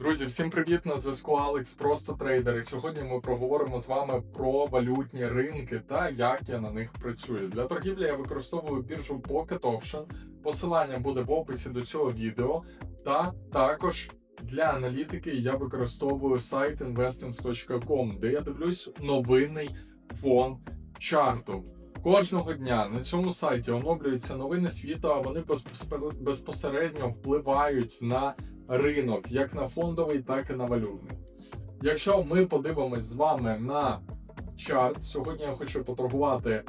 Друзі, всім привіт! На зв'язку Алекс, просто трейдер. І сьогодні ми проговоримо з вами про валютні ринки та як я на них працюю. Для торгівлі я використовую біржу Pocket Option. Посилання буде в описі до цього відео. Та також для аналітики я використовую сайт investing.com, де я дивлюсь новинний фон чарту. Кожного дня на цьому сайті оновлюються новини світу, а вони безпос- безпосередньо впливають на ринок, як на фондовий, так і на валютний. Якщо ми подивимось з вами на чарт, сьогодні я хочу поторгувати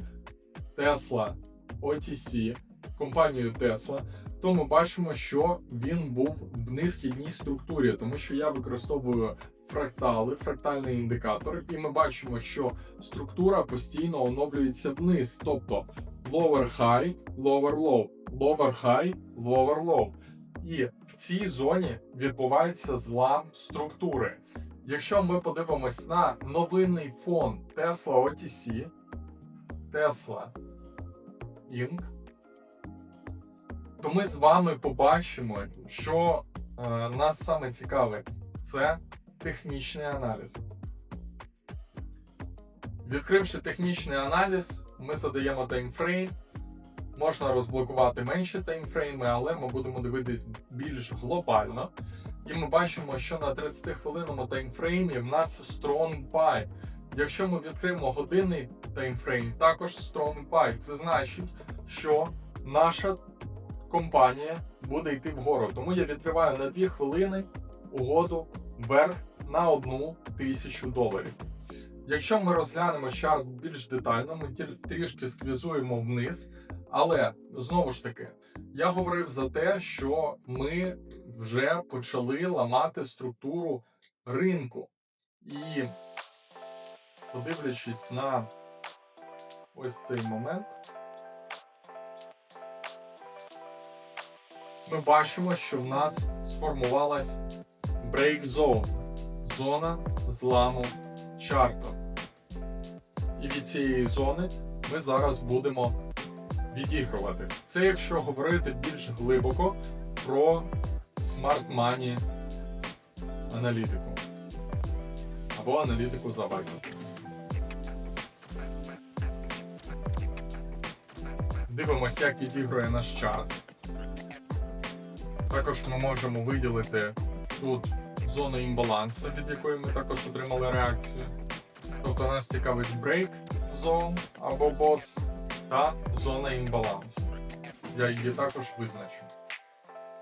Tesla OTC, компанію Tesla, то ми бачимо, що він був в низькій структурі, тому що я використовую фрактали, фрактальний індикатор, і ми бачимо, що структура постійно оновлюється вниз, тобто lower high, lower low, lower high, lower low. І в цій зоні відбувається злам структури. Якщо ми подивимось на новинний фон Tesla OTC, Tesla Inc., то ми з вами побачимо, що е, нас саме цікавить, це технічний аналіз. Відкривши технічний аналіз, ми задаємо таймфрейм. Можна розблокувати менші таймфрейми, але ми будемо дивитись більш глобально. І ми бачимо, що на 30-хвилинному таймфреймі в нас strong buy. Якщо ми відкриємо годинний таймфрейм, також strong buy. Це значить, що наша компанія буде йти вгору. Тому я відкриваю на 2 хвилини угоду вверх на 1 тисячу доларів. Якщо ми розглянемо чарт більш детально, ми трішки сквізуємо вниз. Але знову ж таки, я говорив за те, що ми вже почали ламати структуру ринку. І подивлячись на ось цей момент, ми бачимо, що в нас сформувалась break zone, зона зламу чарту. І від цієї зони ми зараз будемо відігрувати. Це якщо говорити більш глибоко про Money аналітику або аналітику за вагою. Дивимося, як відігрує наш чарт. Також ми можемо виділити тут зону імбалансу, від якої ми також отримали реакцію. Тобто нас цікавить break zone або boss та зона імбалансу. Я її також визначу.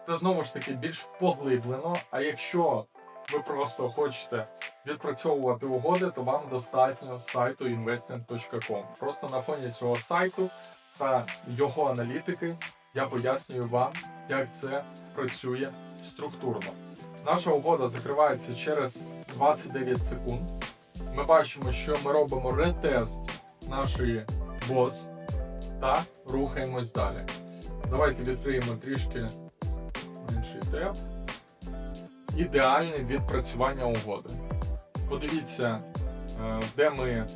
Це знову ж таки більш поглиблено, а якщо ви просто хочете відпрацьовувати угоди, то вам достатньо сайту investing.com. Просто на фоні цього сайту та його аналітики я пояснюю вам, як це працює структурно. Наша угода закривається через 29 секунд. Ми бачимо, що ми робимо ретест нашої бос та рухаємось далі. Давайте відкриємо трішки менший теп. Ідеальне відпрацювання угоди. Подивіться, е, де ми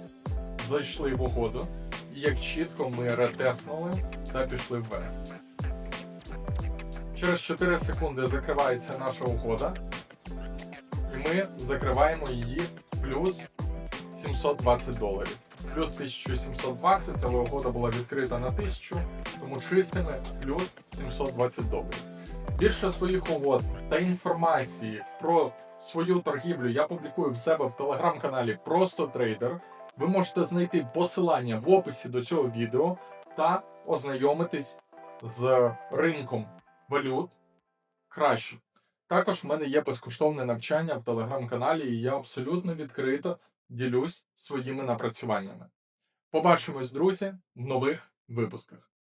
зайшли в угоду, і як чітко ми ретеснули та пішли вверх. Через 4 секунди закривається наша угода, і ми закриваємо її плюс 720 доларів. Плюс 1720, але угода була відкрита на 1000, тому чистими плюс 720 доларів. Більше своїх угод та інформації про свою торгівлю я публікую в себе в телеграм-каналі Просто Трейдер. Ви можете знайти посилання в описі до цього відео та ознайомитись з ринком валют краще. Також в мене є безкоштовне навчання в телеграм-каналі, і я абсолютно відкрито ділюсь своїми напрацюваннями. Побачимось, друзі, в нових випусках.